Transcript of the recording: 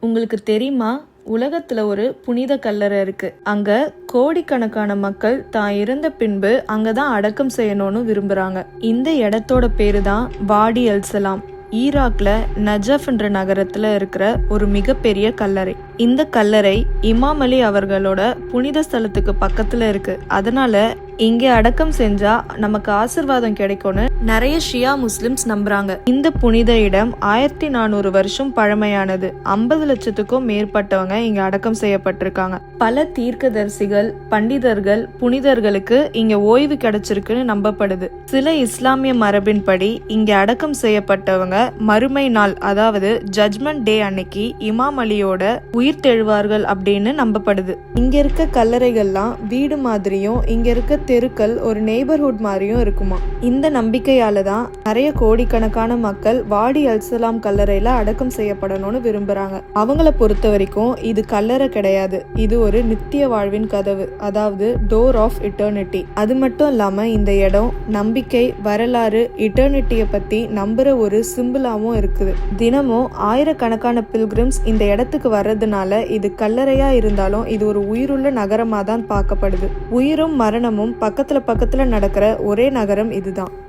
உங்களுக்கு தெரியுமா? உலகத்துல ஒரு புனித கல்லறை இருக்கு. அங்க கோடிக்கணக்கான மக்கள் தான் இறந்த பின்பு அங்கதான் அடக்கம் செய்யணும்னு விரும்புறாங்க. இந்த இடத்தோட பேரு தான் வாடி அல்சலாம். ஈராக்ல நஜஃப்ன்ற நகரத்துல இருக்கிற ஒரு மிகப்பெரிய கல்லறை. இந்த கல்லறை இமாம் அலி அவர்களோட புனித ஸ்தலத்துக்கு பக்கத்துல இருக்கு. அதனால இங்கே அடக்கம் செஞ்சா நமக்கு ஆசிர்வாதம் கிடைக்கும்னு நிறைய ஷியா முஸ்லிம்ஸ் நம்புறாங்க. இந்த புனித இடம் ஆயிரத்தி நானூறு வருஷம் பழமையானது. ஐம்பது லட்சத்துக்கும் மேற்பட்டவங்க இங்க அடக்கம் செய்யப்பட்டிருக்காங்க. பல தீர்க்கதரிசிகள் பண்டிதர்கள் புனிதர்களுக்கு இங்க ஓய்வு கிடைச்சிருக்குன்னு நம்பப்படுது. சில இஸ்லாமிய மரபின்படி இங்க அடக்கம் செய்யப்பட்டவங்க மறுமை நாள் அதாவது ஜட்மெண்ட் டே அன்னைக்கு இமாம் அலியோட உயிர் தெழுவார்கள் அப்படின்னு நம்பப்படுது. இங்க இருக்க கல்லறைகள்லாம் வீடு மாதிரியும் இங்க இருக்க தெருக்கள் ஒரு நெய்பர்ஹுட் மாதிரியும் இருக்குமா? இந்த நம்பிக்கையால தான் நிறைய கோடிக்கணக்கான மக்கள் வாடி அல்சலாம் கல்லறையில அடக்கம் செய்யப்படணும்னு விரும்புறாங்க. அவங்கள பொறுத்த வரைக்கும் இது கல்லறை கிடையாது. இது ஒரு நித்திய வாழ்வின் கதவு. அதாவது டோர் ஆஃப் இட்டர்னிட்டி அது மட்டும் இல்லாம இந்த இடம் நம்பிக்கை வரலாறு இட்டர்னிட்டியை பத்தி நம்புற ஒரு சிம்பிளாவும் இருக்குது. தினமும் ஆயிரக்கணக்கான பில்கிரிம்ஸ் இந்த இடத்துக்கு வர்றதுனால இது கல்லறையா இருந்தாலும் இது ஒரு உயிருள்ள நகரமா தான் பார்க்கப்படுது. உயிரும் மரணமும் பக்கத்துல பக்கத்துல நடக்கிற ஒரே நகரம் இதுதான்.